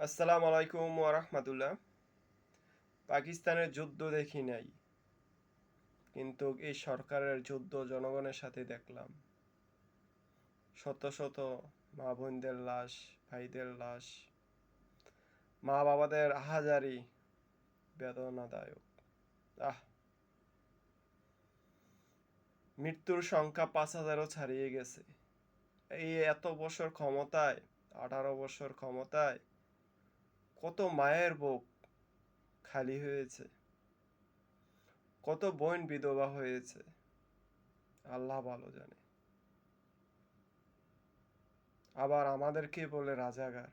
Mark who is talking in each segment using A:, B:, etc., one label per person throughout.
A: আসসালামু আলাইকুম ওরহমতুল্লাহ পাকিস্তানের যুদ্ধ দেখি নাই, কিন্তু এই সরকারের যুদ্ধ জনগণের সাথে দেখলাম। শত শত মা বোনদের লাশ, ভাইদের লাশ, মা বাবাদের আহাজারি বেদনাদায়ক। আহ! মৃত্যুর সংখ্যা পাঁচ হাজারও ছাড়িয়ে গেছে। এই এত বছর ক্ষমতায়, আঠারো বছর ক্ষমতায় কত মায়ের বুক খালি হয়েছে, কত বোন বিধবা হয়েছে, আল্লাহ ভালো জানে। আবার আমাদেরকে বলে রাজাগার।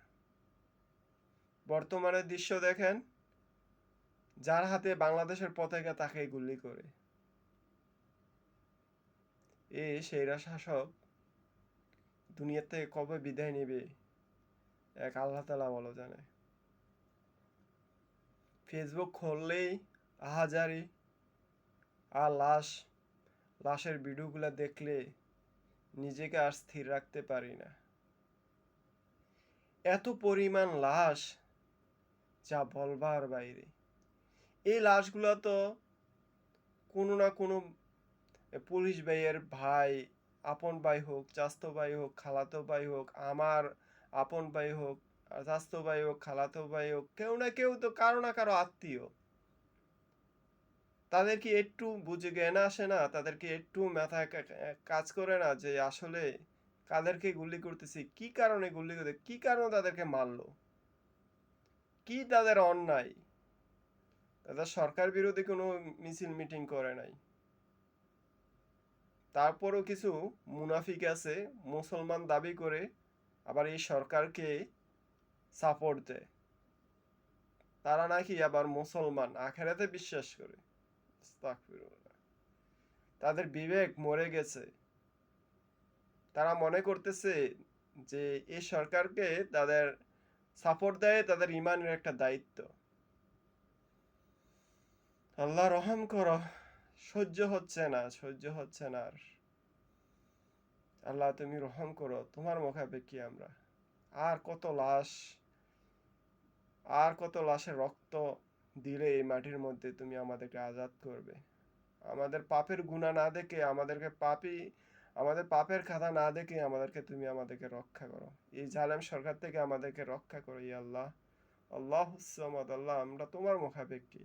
A: বর্তমানে দৃশ্য দেখেন, যার হাতে বাংলাদেশের পতাকা তাকে গুলি করে। এ সেইরা শাসক দুনিয়াতে কবে বিদায় নেবে, এক আল্লাহ তালা ভালো জানে। ফেসবুক খুললেই আহাজারি আর লাশ, লাশের ভিডিওগুলো দেখলে নিজেকে আর স্থির রাখতে পারি না। এত পরিমাণ লাশ যা বলবার বাইরে। এই লাশগুলো তো কোনো না কোনো পুলিশ ভাইয়ের ভাই, আপন ভাই হোক, চাস্তো ভাই হোক, খালাতো ভাই হোক, আমার আপন ভাই হোক চাস্তো ভাই হোক, খালাতো ভাই হোক, কেউ না কেউ তো কারও না কারও আত্মীয়। তাদের কি একটু বুঝে জ্ঞান আসে না, তাদেরকে একটু মাথায় কাজ করে না যে আসলে কাদেরকে গুলি করতেছি, কি কারণে গুলি করতে, কি কারণে তাদেরকে মারলো? কি তাদের অন্যায়? তাদের সরকার বিরোধী কোনো মিছিল, মিটিং করে নাই। তারপরও কিছু মুনাফিক আছে, মুসলমান দাবি করে আবার এই সরকারকে সাপোর্ট দেয়। তারা নাকি আবার মুসলমান, আখেরাতে বিশ্বাস করে। তাদের বিবেক মরে গেছে। তারা মনে করতেছে যে এই সরকারকে তাদের সাপোর্ট দেয়, তাদের ইমানের একটা দায়িত্ব। আল্লাহ রহম করো, সহ্য হচ্ছে না, সহ্য হচ্ছে না আর। আল্লাহ তুমি রহম করো, তোমার মুখাপেক্ষি আমরা। আর কত লাশ, আর কত লাশের রক্ত দিলে এই মাটির মধ্যে তুমি আমাদেরকে আজাদ করবে? আমাদের পাপের গুণা না দেখে, আমাদেরকে পাপি, আমাদের পাপের খাতা না দেখে আমাদেরকে তুমি আমাদেরকে রক্ষা করো। এই জালেম সরকার থেকে আমাদেরকে রক্ষা করো ই আল্লাহ। আল্লাহ আল্লাহ, আমরা তোমার মুখাপেক্ষি।